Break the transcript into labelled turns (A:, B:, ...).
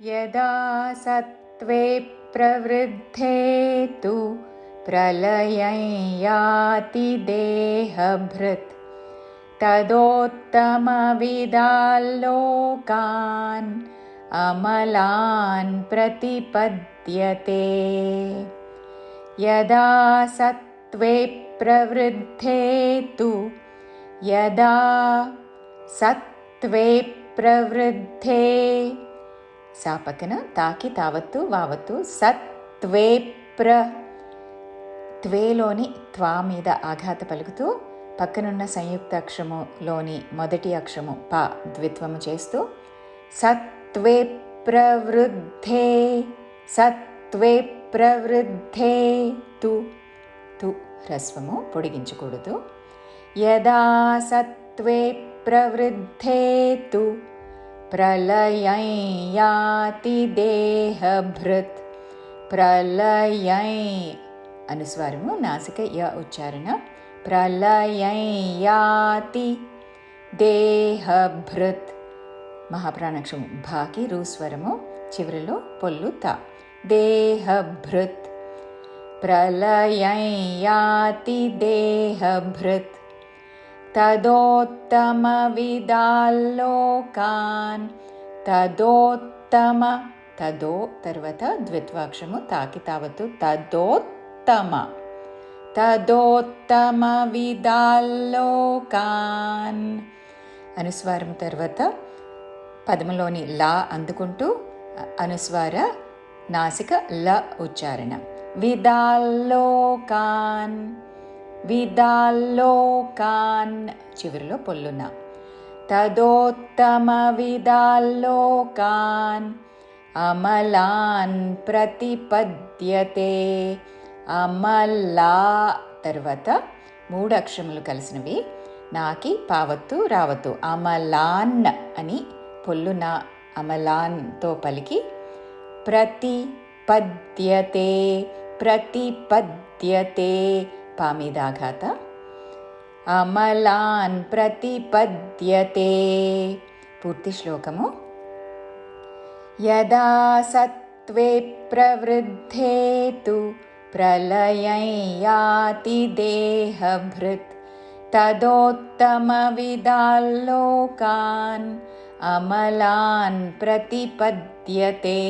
A: यदा सत्त्वे प्रवृद्धे तु प्रलयं याति देहभृत्। तदोत्तमविदाल्लोकान् अमलान् प्रतिपद्यते। यदा सत्त्वे प्रवृद्धे तु यदा सत्त्वे प्रवृद्धे సా పక్కన తాకి తావత్తు వావత్తు సత్వే ప్ర. త్వేలోని త్వా మీద ఆఘాత పలుకుతూ పక్కనున్న సంయుక్త అక్షరములోని మొదటి అక్షరము ప ద్విత్వము చేస్తూ సత్వే ప్రవృద్ధే సత్వే ప్రవృద్ధే తు. తు హ్రస్వము పొడిగించకూడదు. యదా సత్వే ప్రవృద్ధే తు. ప్రళయం యాతి దేహభృత్ ప్రళయం అనుస్వారము నాసిక య ఉచ్చారణ ప్రళయం యాతి దేహభృత్ మహాప్రాణాక్షము భాకి రూస్వరము చివరిలో పొల్లు త దేహభృత్ ప్రళయం యాతి దేహభృత్ తదోత్తమవిదాల్లోకాన్. తదోత్తమ తదో తర్వాత ద్విత్వాక్షము తాకి తావత్తు తదోత్తమ. తదోత్తమ విదాల్లోకాన్ అనుస్వారం తర్వాత పదములోని లా అందుకుంటూ అనుస్వార నాసిక ల ఉచ్చారణ. విదాల్లోకాన్. విదాల్లోకాన్ చివరిలో పొల్లున తదోత్తమ విదాల్లోకాన్ అమలాన్ ప్రతిపద్యతే. అమలా తర్వాత మూడు అక్షరములు కలిసినవి. నాకి పావత్తు రావత్తు. అమలాన్ అని పొల్లున అమలాన్తో పలికి ప్రతిపద్యతే ప్రతిపద్యతే. పామీదాఘాత అమలాన్ ప్రతిపద్యతే పూర్తి శ్లోకము యదా సత్వే ప్రవృద్ధే తు ప్రళయం యాతి దేహభృత్ తదోత్తమవిదాల్లోకాన్ అమలాన్ ప్రతిపద్యతే